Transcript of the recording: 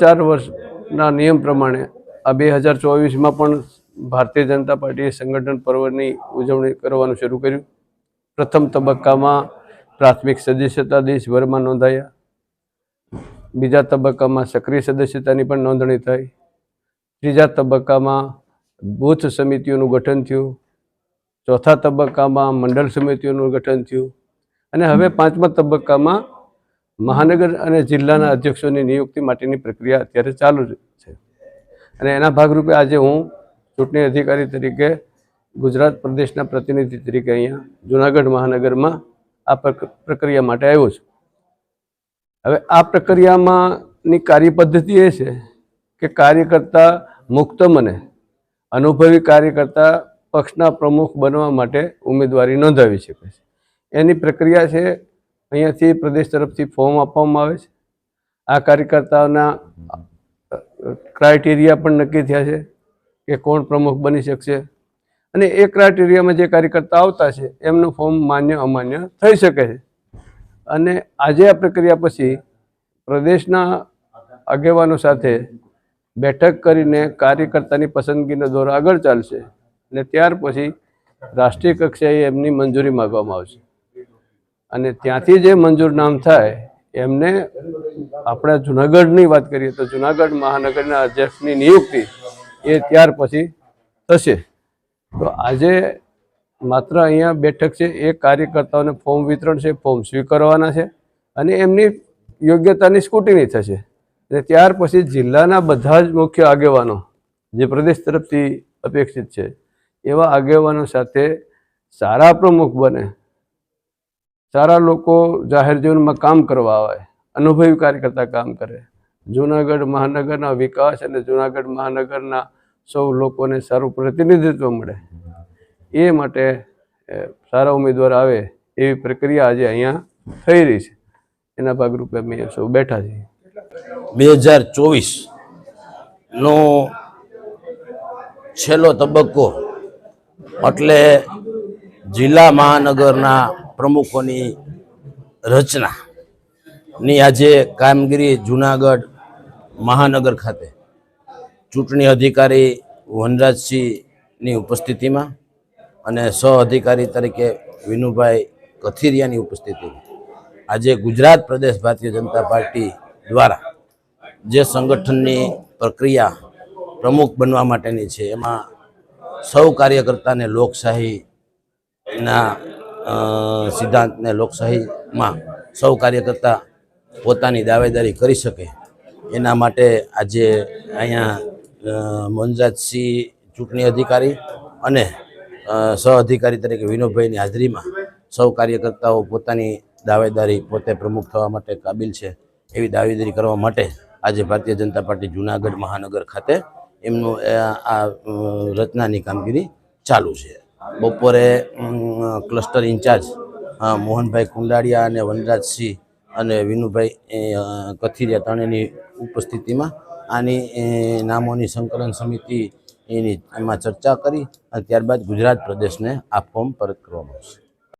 ચાર વર્ષના નિયમ પ્રમાણે આ બે હજાર ચોવીસમાં પણ ભારતીય જનતા પાર્ટીએ સંગઠન પર્વની ઉજવણી કરવાનું શરૂ કર્યું. પ્રથમ તબક્કામાં પ્રાથમિક સદસ્યતા દેશભરમાં નોંધાયા. બીજા તબક્કામાં સક્રિય સદસ્યતાની પણ નોંધણી થઈ. ત્રીજા તબક્કામાં બૂથ સમિતિઓનું ગઠન થયું. ચોથા તબક્કામાં મંડળ સમિતિઓનું ગઠન થયું. અને હવે પાંચમા તબક્કામાં મહાનગર અને જિલ્લાના અધ્યક્ષોની નિયુક્તિ માટેની પ્રક્રિયા અત્યારે ચાલુ છે. અને એના ભાગરૂપે આજે હું ચૂંટણી અધિકારી તરીકે ગુજરાત પ્રદેશના પ્રતિનિધિ તરીકે અહીંયા જુનાગઢ મહાનગરમાં આ પ્રક- પ્રક્રિયા માટે આવ્યો છું. હવે આ પ્રક્રિયામાંની કાર્યપદ્ધતિ એ છે કે કાર્યકર્તા મુક્ત મને, અનુભવી કાર્યકર્તા પક્ષના પ્રમુખ બનવા માટે ઉમેદવારી નોંધાવી શકે છે. એની પ્રક્રિયા છે અહીંયાથી પ્રદેશ તરફથી ફોર્મ આપવામાં આવે છે. આ કાર્યકર્તાઓના ક્રાઇટેરિયા પણ નક્કી થયા છે કે કોણ પ્રમુખ બની શકશે. અને એ ક્રાઇટેરિયામાં જે કાર્યકર્તા આવતા છે, એમનું ફોર્મ માન્ય અમાન્ય થઈ શકે છે. અને આજે આ પ્રક્રિયા પછી પ્રદેશના આગેવાનો સાથે બેઠક કરીને કાર્યકર્તાની પસંદગીનો દોર આગળ ચાલશે. અને ત્યાર પછી રાષ્ટ્રીય કક્ષાએ એમની મંજૂરી માગવામાં આવશે. અને ત્યાંથી જે મંજૂર નામ થાય, એમને આપણે જુનાગઢની વાત કરીએ તો જુનાગઢ મહાનગરના અધ્યક્ષની નિયુક્તિ એ ત્યાર પછી થશે. તો આજે માત્ર અહીંયા બેઠક છે, એ કાર્યકર્તાઓને ફોર્મ વિતરણ છે, ફોર્મ સ્વીકારવાના છે અને એમની યોગ્યતાની સ્કૂટીની થશે. અને ત્યાર પછી જિલ્લાના બધા જ મુખ્ય આગેવાનો જે પ્રદેશ તરફથી અપેક્ષિત છે, એવા આગેવાનો સાથે સારા પ્રમુખ બને. સારા લોકો જાહેર જીવનમાં કામ કરવા આવે અનુભવી કાર્યકર્તા કામ કરે. જૂનાગઢ મહાનગરના વિકાસ અને જૂનાગઢ મહાનગરના સૌ લોકોને સારું પ્રતિનિધિત્વ મળે. એ માટે સારા ઉમેદવાર આવે એવી પ્રક્રિયા આજે અહીંયા થઈ રહી છે. એના ભાગરૂપે અમે સૌ બેઠા છીએ. બે હજાર ચોવીસનો છેલ્લો તબક્કો એટલે જિલ્લા મહાનગરના પ્રમુખોની રચનાની આજે કામગીરી જુનાગઢ મહાનગર ખાતે ચૂંટણી અધિકારી વનરાજસિંહની ઉપસ્થિતિમાં અને સહ અધિકારી તરીકે વિનુભાઈ કથિરિયાની ઉપસ્થિતિમાં આજે ગુજરાત પ્રદેશ ભારતીય જનતા પાર્ટી દ્વારા જે સંગઠનની પ્રક્રિયા પ્રમુખ બનવા માટેની છે, એમાં સૌ કાર્યકર્તાને લોકશાહીના સિદ્ધાંતને લોકશાહીમાં સૌ કાર્યકર્તા પોતાની દાવેદારી કરી શકે. એના માટે આજે અહીંયા મનજાતસિંહ ચૂંટણી અધિકારી અને સહ અધિકારી તરીકે વિનોદભાઈની હાજરીમાં સૌ કાર્યકર્તાઓ પોતાની દાવેદારી પોતે પ્રમુખ થવા માટે કાબિલ છે એવી દાવેદારી કરવા માટે આજે ભારતીય જનતા પાર્ટી જુનાગઢ મહાનગર ખાતે એમનું આ રચનાની કામગીરી ચાલુ છે. બપોરે ક્લસ્ટર ઇન્ચાર્જ મોહનભાઈ કુંડાડિયા અને વનરાજસિંહ અને વિનુભાઈ ત્રણેની કથિરિયા ત્રણેયની ઉપસ્થિતિમાં આની નામોની સંકલન સમિતિ એની એમાં ચર્ચા કરી અને ત્યારબાદ ગુજરાત પ્રદેશને આ ફોર્મ પરત કરવામાં આવશે.